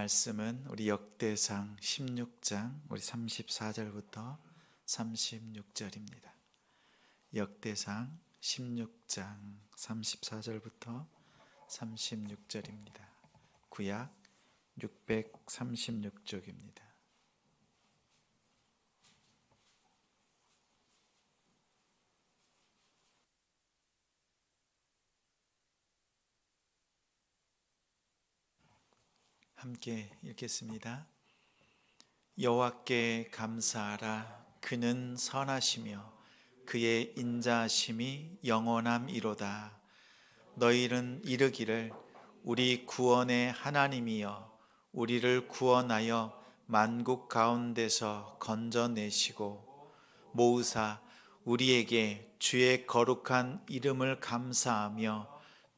말씀은 우리 역대상 16장 우리 34절부터 36절입니다. 역대상 16장 34절부터 36절입니다. 구약 636쪽입니다. 함께 읽겠습니다. 여호와께 감사하라. 그는 선하시며 그의 인자심이 영원함이로다. 너희는 이르기를 우리 구원의 하나님이여 우리를 구원하여 만국 가운데서 건져내시고 모으사 우리에게 주의 거룩한 이름을 감사하며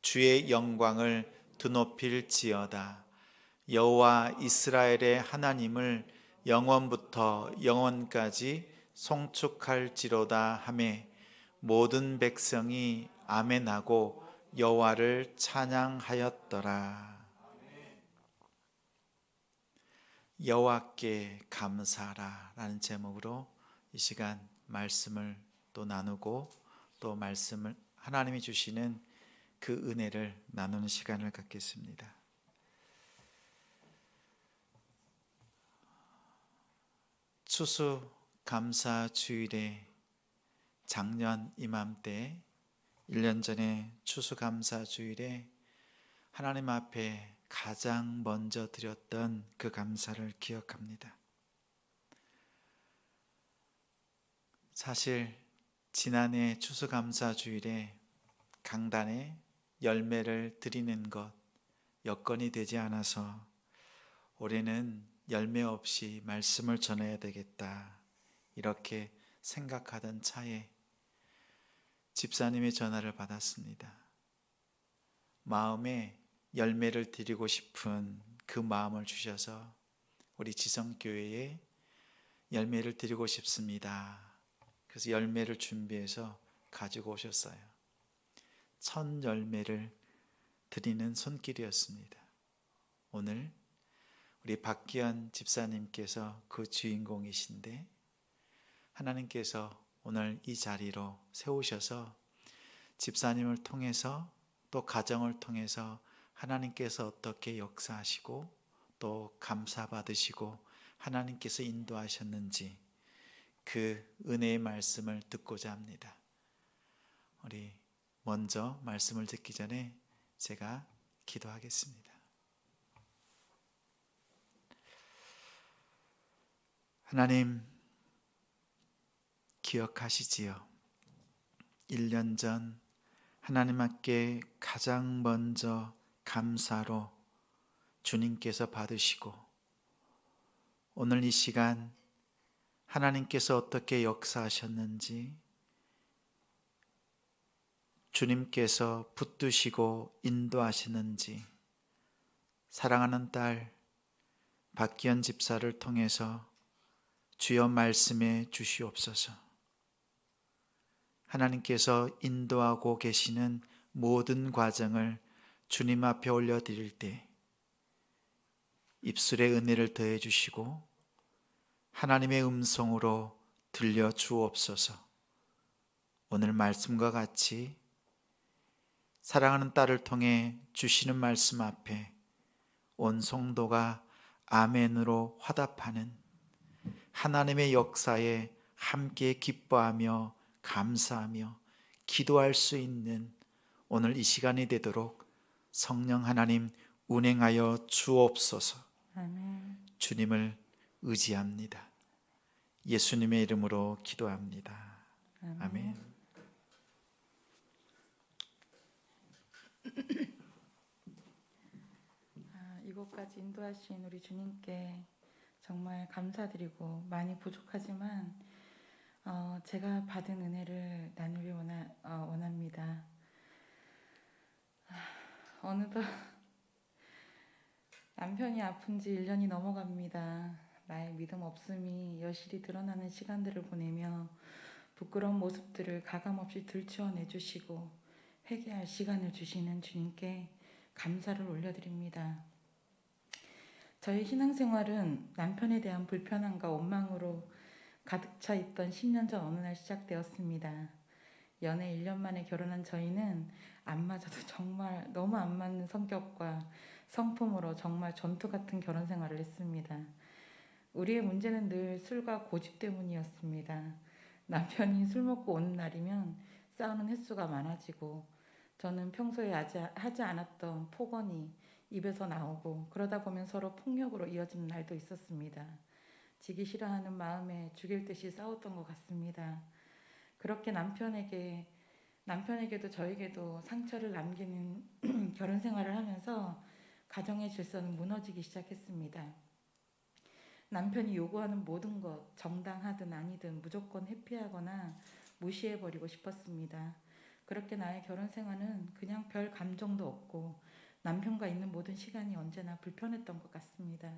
주의 영광을 드높일지어다 여호와 이스라엘의 하나님을 영원부터 영원까지 송축할지로다 하매 모든 백성이 아멘하고 여호와를 찬양하였더라. 여호와께 감사라라는 제목으로 이 시간 말씀을 또 나누고 또 말씀을 하나님이 주시는 그 은혜를 나누는 시간을 갖겠습니다. 추수 감사 주일에 작년 이맘때 1년 전에 추수 감사 주일에 하나님 앞에 가장 먼저 드렸던 그 감사를 기억합니다. 사실 지난해 추수 감사 주일에 강단에 열매를 드리는 것 여건이 되지 않아서 올해는 열매 없이 말씀을 전해야 되겠다. 이렇게 생각하던 차에 집사님의 전화를 받았습니다. 마음에 열매를 드리고 싶은 그 마음을 주셔서 우리 지성교회에 열매를 드리고 싶습니다. 그래서 열매를 준비해서 가지고 오셨어요. 천 열매를 드리는 손길이었습니다. 오늘 우리 박기현 집사님께서 그 주인공이신데 하나님께서 오늘 이 자리로 세우셔서 집사님을 통해서 또 가정을 통해서 하나님께서 어떻게 역사하시고 또 감사받으시고 하나님께서 인도하셨는지 그 은혜의 말씀을 듣고자 합니다. 우리 먼저 말씀을 듣기 전에 제가 기도하겠습니다. 하나님 기억하시지요. 1년 전 하나님께 가장 먼저 감사로 주님께서 받으시고 오늘 이 시간 하나님께서 어떻게 역사하셨는지 주님께서 붙드시고 인도하시는지 사랑하는 딸 박기현 집사를 통해서 주여 말씀해 주시옵소서. 하나님께서 인도하고 계시는 모든 과정을 주님 앞에 올려드릴 때 입술의 은혜를 더해 주시고 하나님의 음성으로 들려 주옵소서. 오늘 말씀과 같이 사랑하는 딸을 통해 주시는 말씀 앞에 온 성도가 아멘으로 화답하는 하나님의 역사에 함께 기뻐하며 감사하며 기도할 수 있는 오늘 이 시간이 되도록 성령 하나님 운행하여 주옵소서. 아멘. 주님을 의지합니다. 예수님의 이름으로 기도합니다. 아멘. 아, 이곳까지 인도하신 우리 주님께 정말 감사드리고 많이 부족하지만 어, 제가 받은 은혜를 나누기 원하, 어, 원합니다. 아, 어느덧 남편이 아픈 지 1년이 넘어갑니다. 나의 믿음 없음이 여실히 드러나는 시간들을 보내며 부끄러운 모습들을 가감없이 들추어내 주시고 회개할 시간을 주시는 주님께 감사를 올려드립니다. 저희 신앙생활은 남편에 대한 불편함과 원망으로 가득 차 있던 10년 전 어느 날 시작되었습니다. 연애 1년 만에 결혼한 저희는 안 맞아도 정말 너무 안 맞는 성격과 성품으로 정말 전투 같은 결혼 생활을 했습니다. 우리의 문제는 늘 술과 고집 때문이었습니다. 남편이 술 먹고 오는 날이면 싸우는 횟수가 많아지고 저는 평소에 하지 않았던 폭언이 입에서 나오고 그러다 보면 서로 폭력으로 이어지는 날도 있었습니다. 지기 싫어하는 마음에 죽일 듯이 싸웠던 것 같습니다. 그렇게 남편에게 남편에게도 저에게도 상처를 남기는 결혼 생활을 하면서 가정의 질서는 무너지기 시작했습니다. 남편이 요구하는 모든 것 정당하든 아니든 무조건 회피하거나 무시해버리고 싶었습니다. 그렇게 나의 결혼 생활은 그냥 별 감정도 없고 남편과 있는 모든 시간이 언제나 불편했던 것 같습니다.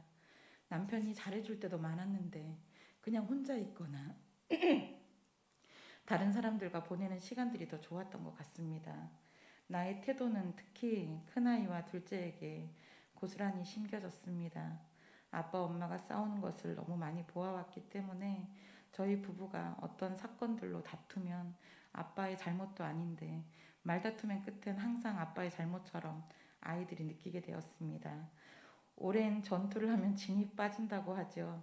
남편이 잘해줄 때도 많았는데 그냥 혼자 있거나 다른 사람들과 보내는 시간들이 더 좋았던 것 같습니다. 나의 태도는 특히 큰아이와 둘째에게 고스란히 심겨졌습니다. 아빠 엄마가 싸우는 것을 너무 많이 보아왔기 때문에 저희 부부가 어떤 사건들로 다투면 아빠의 잘못도 아닌데 말다툼의 끝엔 항상 아빠의 잘못처럼 아이들이 느끼게 되었습니다. 오랜 전투를 하면 진이 빠진다고 하죠.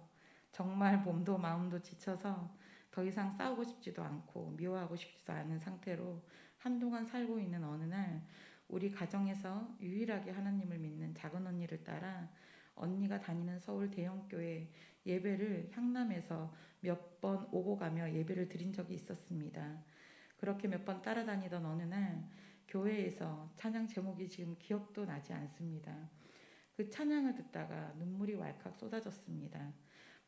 정말 몸도 마음도 지쳐서 더 이상 싸우고 싶지도 않고 미워하고 싶지도 않은 상태로 한동안 살고 있는 어느 날 우리 가정에서 유일하게 하나님을 믿는 작은 언니를 따라 언니가 다니는 서울 대형교회 예배를 향남에서 몇 번 오고 가며 예배를 드린 적이 있었습니다. 그렇게 몇 번 따라다니던 어느 날 교회에서 찬양 제목이 지금 기억도 나지 않습니다. 그 찬양을 듣다가 눈물이 왈칵 쏟아졌습니다.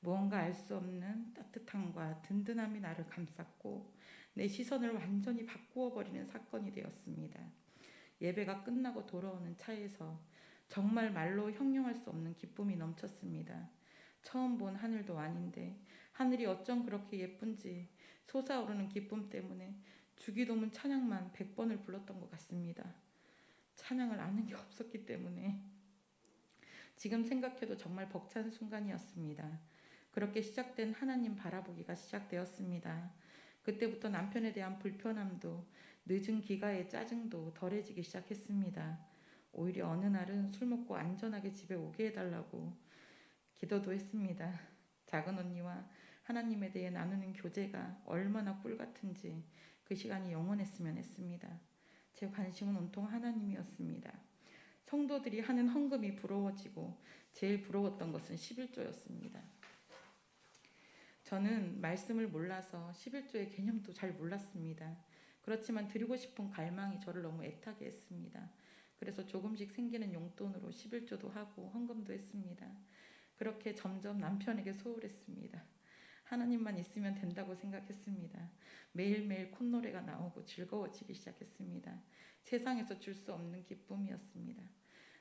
무언가 알 수 없는 따뜻함과 든든함이 나를 감쌌고 내 시선을 완전히 바꾸어 버리는 사건이 되었습니다. 예배가 끝나고 돌아오는 차에서 정말 말로 형용할 수 없는 기쁨이 넘쳤습니다. 처음 본 하늘도 아닌데 하늘이 어쩜 그렇게 예쁜지 솟아오르는 기쁨 때문에 주기도문 찬양만 100번을 불렀던 것 같습니다. 찬양을 아는 게 없었기 때문에 지금 생각해도 정말 벅찬 순간이었습니다. 그렇게 시작된 하나님 바라보기가 시작되었습니다. 그때부터 남편에 대한 불편함도 늦은 기가의 짜증도 덜해지기 시작했습니다. 오히려 어느 날은 술 먹고 안전하게 집에 오게 해달라고 기도도 했습니다. 작은 언니와 하나님에 대해 나누는 교제가 얼마나 꿀 같은지 그 시간이 영원했으면 했습니다. 제 관심은 온통 하나님이었습니다. 성도들이 하는 헌금이 부러워지고 제일 부러웠던 것은 11조였습니다. 저는 말씀을 몰라서 11조의 개념도 잘 몰랐습니다. 그렇지만 드리고 싶은 갈망이 저를 너무 애타게 했습니다. 그래서 조금씩 생기는 용돈으로 11조도 하고 헌금도 했습니다. 그렇게 점점 남편에게 소홀했습니다. 하나님만 있으면 된다고 생각했습니다. 매일매일 콧노래가 나오고 즐거워지기 시작했습니다. 세상에서 줄 수 없는 기쁨이었습니다.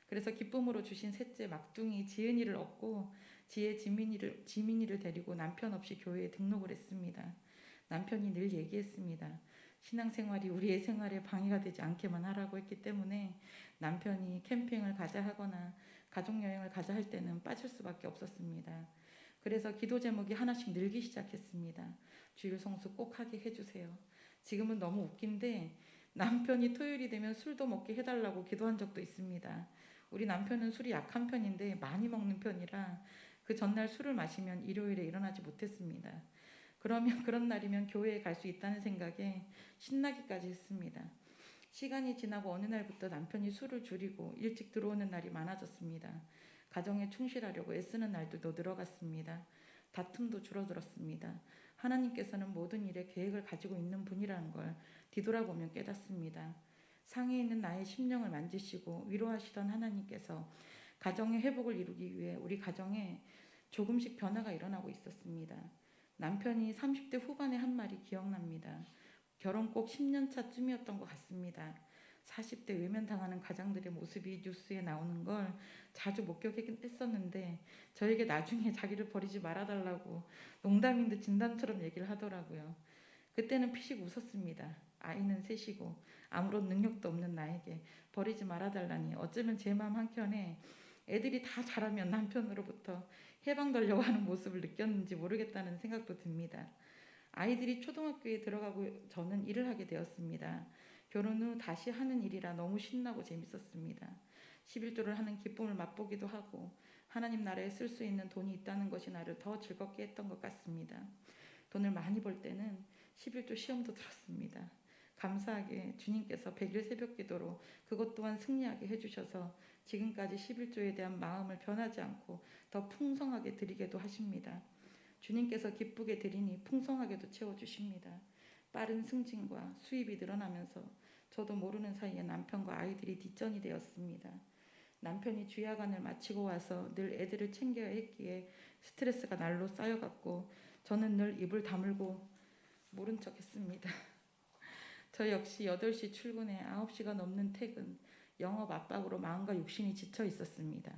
그래서 기쁨으로 주신 셋째 막둥이 지은이를 얻고 지혜 지민이를 지민이를 데리고 남편 없이 교회에 등록을 했습니다. 남편이 늘 얘기했습니다. 신앙생활이 우리의 생활에 방해가 되지 않게만 하라고 했기 때문에 남편이 캠핑을 가자 하거나 가족 여행을 가자 할 때는 빠질 수밖에 없었습니다. 그래서 기도 제목이 하나씩 늘기 시작했습니다. 주일 성수 꼭 하게 해주세요. 지금은 너무 웃긴데 남편이 토요일이 되면 술도 먹게 해달라고 기도한 적도 있습니다. 우리 남편은 술이 약한 편인데 많이 먹는 편이라 그 전날 술을 마시면 일요일에 일어나지 못했습니다. 그러면 그런 날이면 교회에 갈 수 있다는 생각에 신나기까지 했습니다. 시간이 지나고 어느 날부터 남편이 술을 줄이고 일찍 들어오는 날이 많아졌습니다. 가정에 충실하려고 애쓰는 날도 늘어갔습니다. 다툼도 줄어들었습니다. 하나님께서는 모든 일에 계획을 가지고 있는 분이라는 걸 뒤돌아보면 깨닫습니다. 상해 있는 나의 심령을 만지시고 위로하시던 하나님께서 가정의 회복을 이루기 위해 우리 가정에 조금씩 변화가 일어나고 있었습니다. 남편이 30대 후반의 한 말이 기억납니다. 결혼 꼭 10년 차쯤이었던 것 같습니다. 40대 외면당하는 가장들의 모습이 뉴스에 나오는 걸 자주 목격했었는데 저에게 나중에 자기를 버리지 말아달라고 농담인 듯 진담처럼 얘기를 하더라고요. 그때는 피식 웃었습니다. 아이는 셋이고 아무런 능력도 없는 나에게 버리지 말아달라니 어쩌면 제 마음 한켠에 애들이 다 자라면 남편으로부터 해방되려고 하는 모습을 느꼈는지 모르겠다는 생각도 듭니다. 아이들이 초등학교에 들어가고 저는 일을 하게 되었습니다. 결혼 후 다시 하는 일이라 너무 신나고 재밌었습니다. 11조를 하는 기쁨을 맛보기도 하고 하나님 나라에 쓸 수 있는 돈이 있다는 것이 나를 더 즐겁게 했던 것 같습니다. 돈을 많이 벌 때는 11조 시험도 들었습니다. 감사하게 주님께서 100일 새벽 기도로 그것 또한 승리하게 해주셔서 지금까지 11조에 대한 마음을 변하지 않고 더 풍성하게 드리게도 하십니다. 주님께서 기쁘게 드리니 풍성하게도 채워주십니다. 빠른 승진과 수입이 늘어나면서 저도 모르는 사이에 남편과 아이들이 뒷전이 되었습니다. 남편이 주야간을 마치고 와서 늘 애들을 챙겨야 했기에 스트레스가 날로 쌓여갔고 저는 늘 입을 다물고 모른 척 했습니다. 저 역시 8시 출근에 9시가 넘는 퇴근, 영업 압박으로 마음과 육신이 지쳐 있었습니다.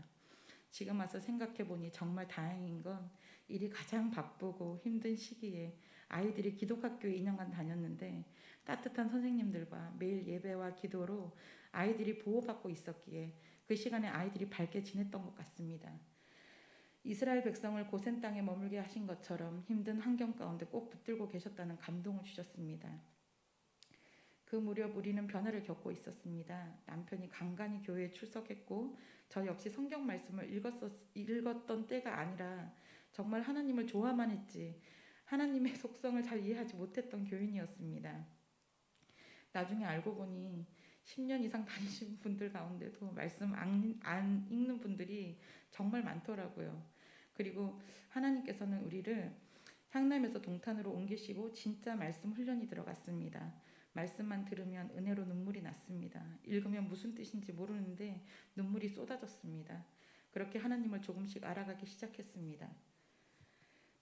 지금 와서 생각해 보니 정말 다행인 건 일이 가장 바쁘고 힘든 시기에 아이들이 기독학교에 2년간 다녔는데 따뜻한 선생님들과 매일 예배와 기도로 아이들이 보호받고 있었기에 그 시간에 아이들이 밝게 지냈던 것 같습니다. 이스라엘 백성을 고센 땅에 머물게 하신 것처럼 힘든 환경 가운데 꼭 붙들고 계셨다는 감동을 주셨습니다. 그 무렵 우리는 변화를 겪고 있었습니다. 남편이 간간히 교회에 출석했고 저 역시 성경 말씀을 읽었었, 읽었던 때가 아니라 정말 하나님을 좋아만 했지 하나님의 속성을 잘 이해하지 못했던 교인이었습니다. 나중에 알고 보니 10년 이상 다니신 분들 가운데도 말씀 안, 안 읽는 분들이 정말 많더라고요. 그리고 하나님께서는 우리를 상남에서 동탄으로 옮기시고 진짜 말씀 훈련이 들어갔습니다. 말씀만 들으면 은혜로 눈물이 났습니다. 읽으면 무슨 뜻인지 모르는데 눈물이 쏟아졌습니다. 그렇게 하나님을 조금씩 알아가기 시작했습니다.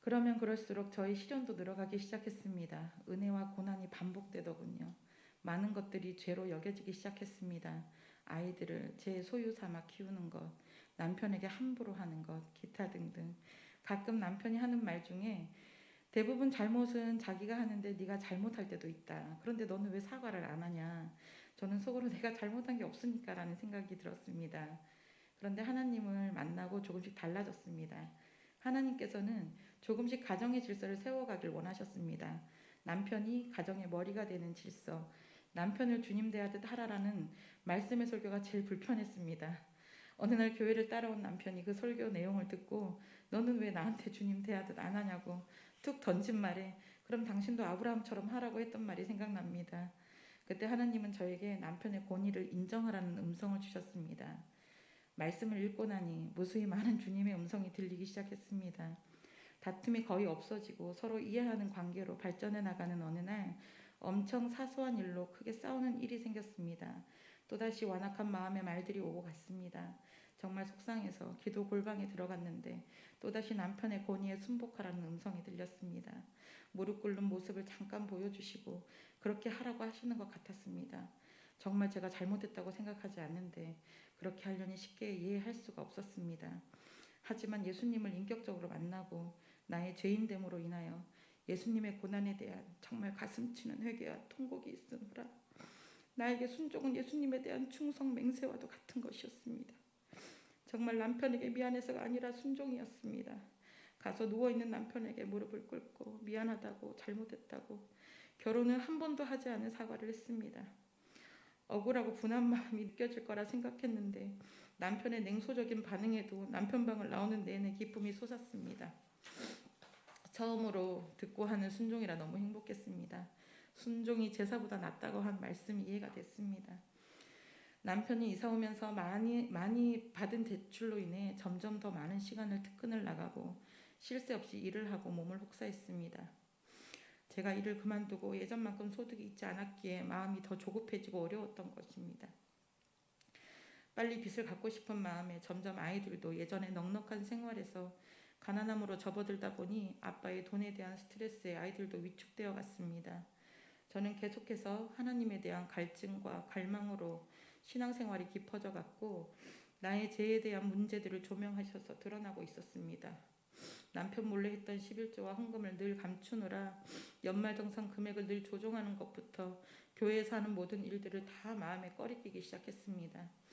그러면 그럴수록 저희 시련도 늘어가기 시작했습니다. 은혜와 고난이 반복되더군요. 많은 것들이 죄로 여겨지기 시작했습니다. 아이들을 제 소유 삼아 키우는 것, 남편에게 함부로 하는 것, 기타 등등. 가끔 남편이 하는 말 중에 대부분 잘못은 자기가 하는데 네가 잘못할 때도 있다. 그런데 너는 왜 사과를 안 하냐? 저는 속으로 내가 잘못한 게 없으니까라는 생각이 들었습니다. 그런데 하나님을 만나고 조금씩 달라졌습니다. 하나님께서는 조금씩 가정의 질서를 세워가길 원하셨습니다. 남편이 가정의 머리가 되는 질서, 남편을 주님 대하듯 하라라는 말씀의 설교가 제일 불편했습니다. 어느 날 교회를 따라온 남편이 그 설교 내용을 듣고 너는 왜 나한테 주님 대하듯 안 하냐고 툭 던진 말에 그럼 당신도 아브라함처럼 하라고 했던 말이 생각납니다. 그때 하나님은 저에게 남편의 권위를 인정하라는 음성을 주셨습니다. 말씀을 읽고 나니 무수히 많은 주님의 음성이 들리기 시작했습니다. 다툼이 거의 없어지고 서로 이해하는 관계로 발전해 나가는 어느 날 엄청 사소한 일로 크게 싸우는 일이 생겼습니다. 또다시 완악한 마음의 말들이 오고 갔습니다. 정말 속상해서 기도 골방에 들어갔는데 또다시 남편의 권위에 순복하라는 음성이 들렸습니다. 무릎 꿇는 모습을 잠깐 보여주시고 그렇게 하라고 하시는 것 같았습니다. 정말 제가 잘못했다고 생각하지 않는데 그렇게 하려니 쉽게 이해할 수가 없었습니다. 하지만 예수님을 인격적으로 만나고 나의 죄인됨으로 인하여 예수님의 고난에 대한 정말 가슴치는 회개와 통곡이 있으므라. 나에게 순종은 예수님에 대한 충성 맹세와도 같은 것이었습니다. 정말 남편에게 미안해서가 아니라 순종이었습니다. 가서 누워 있는 남편에게 무릎을 꿇고 미안하다고 잘못했다고 결혼을 한 번도 하지 않은 사과를 했습니다. 억울하고 분한 마음이 느껴질 거라 생각했는데 남편의 냉소적인 반응에도 남편 방을 나오는 내내 기쁨이 솟았습니다. 처음으로 듣고 하는 순종이라 너무 행복했습니다. 순종이 제사보다 낫다고 한 말씀이 이해가 됐습니다. 남편이 이사 오면서 많이 많이 받은 대출로 인해 점점 더 많은 시간을 특근을 나가고 쉴 새 없이 일을 하고 몸을 혹사했습니다. 제가 일을 그만두고 예전만큼 소득이 있지 않았기에 마음이 더 조급해지고 어려웠던 것입니다. 빨리 빚을 갚고 싶은 마음에 점점 아이들도 예전에 넉넉한 생활에서 가난함으로 접어들다 보니 아빠의 돈에 대한 스트레스에 아이들도 위축되어 갔습니다. 저는 계속해서 하나님에 대한 갈증과 갈망으로 신앙생활이 깊어져 갔고 나의 죄에 대한 문제들을 조명하셔서 드러나고 있었습니다. 남편 몰래 했던 11조와 헌금을 늘 감추느라 연말정산 금액을 늘 조정하는 것부터 교회에서 하는 모든 일들을 다 마음에 꺼리끼기 시작했습니다.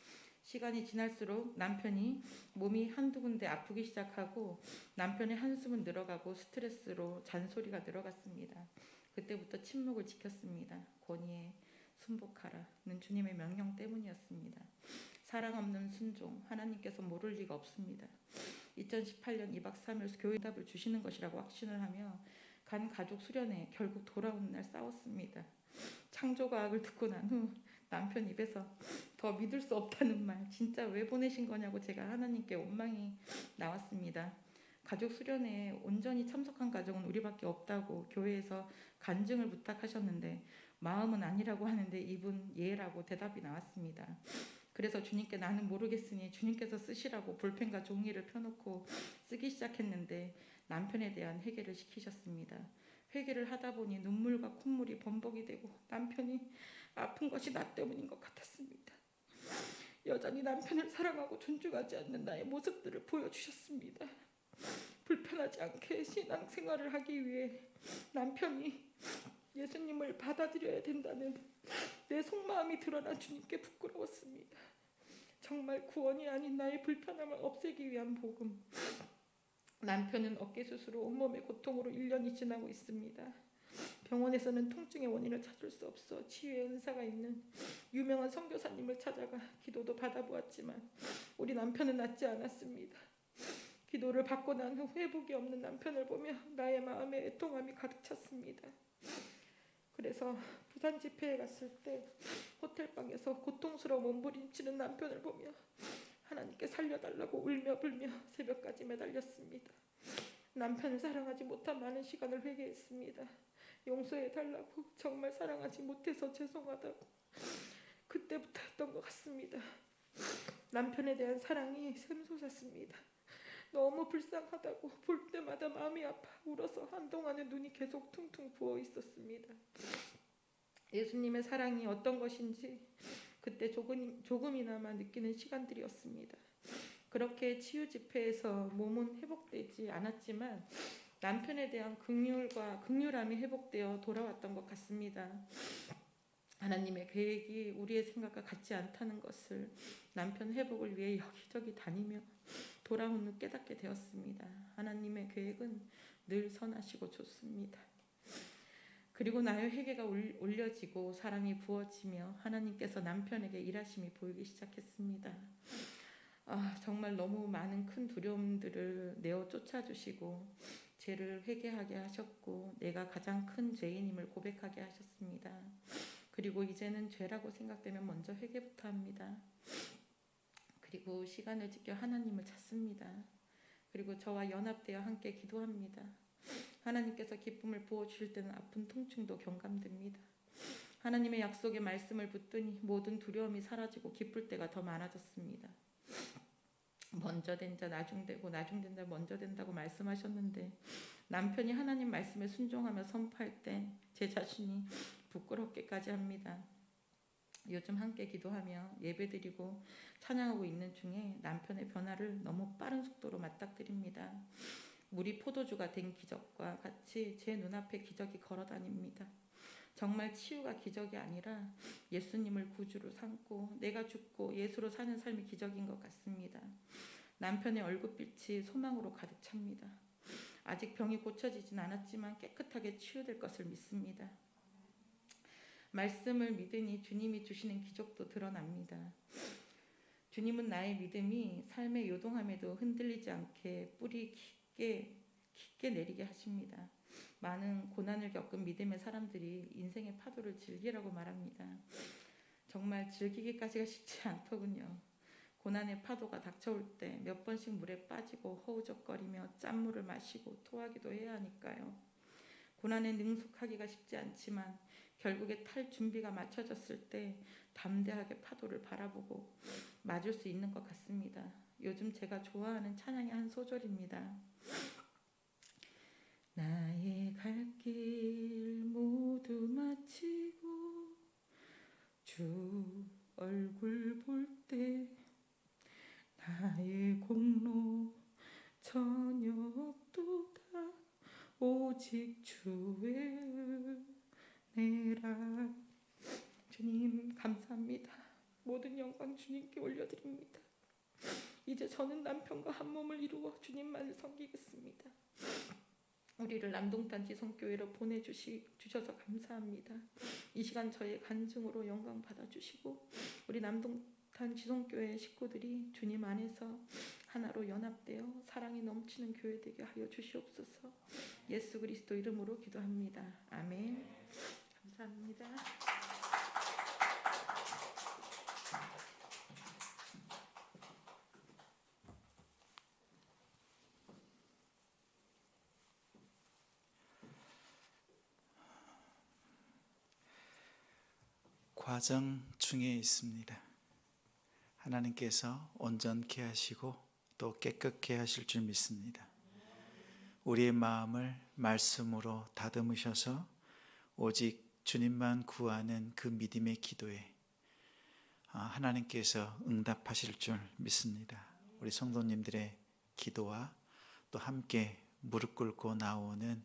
시간이 지날수록 남편이 몸이 한두 군데 아프기 시작하고 남편의 한숨은 늘어가고 스트레스로 잔소리가 늘어갔습니다. 그때부터 침묵을 지켰습니다. 권위에 순복하라는 주님의 명령 때문이었습니다. 사랑 없는 순종 하나님께서 모를 리가 없습니다. 2018년 2박 3일 교회 답을 주시는 것이라고 확신을 하며 간 가족 수련회 결국 돌아오는 날 싸웠습니다. 창조과학을 듣고 난 후 남편 입에서 더 믿을 수 없다는 말 진짜 왜 보내신 거냐고 제가 하나님께 원망이 나왔습니다. 가족 수련회에 온전히 참석한 가족은 우리밖에 없다고 교회에서 간증을 부탁하셨는데 마음은 아니라고 하는데 이분 예라고 대답이 나왔습니다. 그래서 주님께 나는 모르겠으니 주님께서 쓰시라고 볼펜과 종이를 펴놓고 쓰기 시작했는데 남편에 대한 회개를 시키셨습니다. 회개를 하다 보니 눈물과 콧물이 범벅이 되고 남편이 아픈 것이 나 때문인 것 같았습니다. 여전히 남편을 사랑하고 존중하지 않는 나의 모습들을 보여주셨습니다. 불편하지 않게 신앙생활을 하기 위해 남편이 예수님을 받아들여야 된다는 내 속마음이 드러나 주님께 부끄러웠습니다. 정말 구원이 아닌 나의 불편함을 없애기 위한 복음. 남편은 어깨 수술 후 온몸의 고통으로 1년이 지나고 있습니다. 병원에서는 통증의 원인을 찾을 수 없어 치유의 은사가 있는 유명한 선교사님을 찾아가 기도도 받아보았지만 우리 남편은 낫지 않았습니다. 기도를 받고 난 후 회복이 없는 남편을 보며 나의 마음에 애통함이 가득 찼습니다. 그래서 부산 집회에 갔을 때 호텔방에서 고통스러워 몸부림치는 남편을 보며 하나님께 살려달라고 울며 불며 새벽까지 매달렸습니다. 남편을 사랑하지 못한 많은 시간을 회개했습니다. 용서해 달라고 정말 사랑하지 못해서 죄송하다고 그때부터 했던 것 같습니다. 남편에 대한 사랑이 샘솟았습니다. 너무 불쌍하다고 볼 때마다 마음이 아파 울어서 한동안은 눈이 계속 퉁퉁 부어 있었습니다. 예수님의 사랑이 어떤 것인지 그때 조금, 조금이나마 느끼는 시간들이었습니다. 그렇게 치유 집회에서 몸은 회복되지 않았지만 남편에 대한 긍휼과 긍휼함이 회복되어 돌아왔던 것 같습니다. 하나님의 계획이 우리의 생각과 같지 않다는 것을 남편 회복을 위해 여기저기 다니며 돌아온 후 깨닫게 되었습니다. 하나님의 계획은 늘 선하시고 좋습니다. 그리고 나의 회개가 올- 올려지고 사랑이 부어지며 하나님께서 남편에게 일하심이 보이기 시작했습니다. 아, 정말 너무 많은 큰 두려움들을 내어 쫓아주시고 죄를 회개하게 하셨고 내가 가장 큰 죄인임을 고백하게 하셨습니다. 그리고 이제는 죄라고 생각되면 먼저 회개부터 합니다. 그리고 시간을 지켜 하나님을 찾습니다. 그리고 저와 연합되어 함께 기도합니다. 하나님께서 기쁨을 부어 주실 때는 아픈 통증도 경감됩니다. 하나님의 약속의 말씀을 붙드니 모든 두려움이 사라지고 기쁠 때가 더 많아졌습니다. 먼저 된 자 나중 되고 나중 된 자 먼저 된다고 말씀하셨는데 남편이 하나님 말씀에 순종하며 선포할 때 제 자신이 부끄럽게까지 합니다. 요즘 함께 기도하며 예배드리고 찬양하고 있는 중에 남편의 변화를 너무 빠른 속도로 맞닥뜨립니다. 물이 포도주가 된 기적과 같이 제 눈앞에 기적이 걸어다닙니다. 정말 치유가 기적이 아니라 예수님을 구주로 삼고 내가 죽고 예수로 사는 삶이 기적인 것 같습니다. 남편의 얼굴빛이 소망으로 가득 찹니다. 아직 병이 고쳐지진 않았지만 깨끗하게 치유될 것을 믿습니다. 말씀을 믿으니 주님이 주시는 기적도 드러납니다. 주님은 나의 믿음이 삶의 요동함에도 흔들리지 않게 뿌리 깊게 깊게 내리게 하십니다. 많은 고난을 겪은 믿음의 사람들이 인생의 파도를 즐기라고 말합니다. 정말 즐기기까지가 쉽지 않더군요. 고난의 파도가 닥쳐올 때 몇 번씩 물에 빠지고 허우적거리며 짠물을 마시고 토하기도 해야 하니까요. 고난에 능숙하기가 쉽지 않지만 결국에 탈 준비가 맞춰졌을 때 담대하게 파도를 바라보고 맞을 수 있는 것 같습니다. 요즘 제가 좋아하는 찬양의 한 소절입니다. 나의 갈 길 모두 마치고 주 얼굴 볼 때 나의 공로 전혀 없도다 오직 주의 은혜라 주님 감사합니다 모든 영광 주님께 올려드립니다. 이제 저는 남편과 한 몸을 이루어 주님만을 섬기겠습니다. 우리를 남동탄 지성교회로 보내주시 주셔서 감사합니다. 이 시간 저의 간증으로 영광 받아주시고 우리 남동탄 지성교회 식구들이 주님 안에서 하나로 연합되어 사랑이 넘치는 교회 되게 하여 주시옵소서. 예수 그리스도 이름으로 기도합니다. 아멘. 감사합니다. 과정 중에 있습니다. 하나님께서 온전케 하시고 또 깨끗게 하실 줄 믿습니다. 우리의 마음을 말씀으로 다듬으셔서 오직 주님만 구하는 그 믿음의 기도에 아, 하나님께서 응답하실 줄 믿습니다. 우리 성도님들의 기도와 또 함께 무릎 꿇고 나오는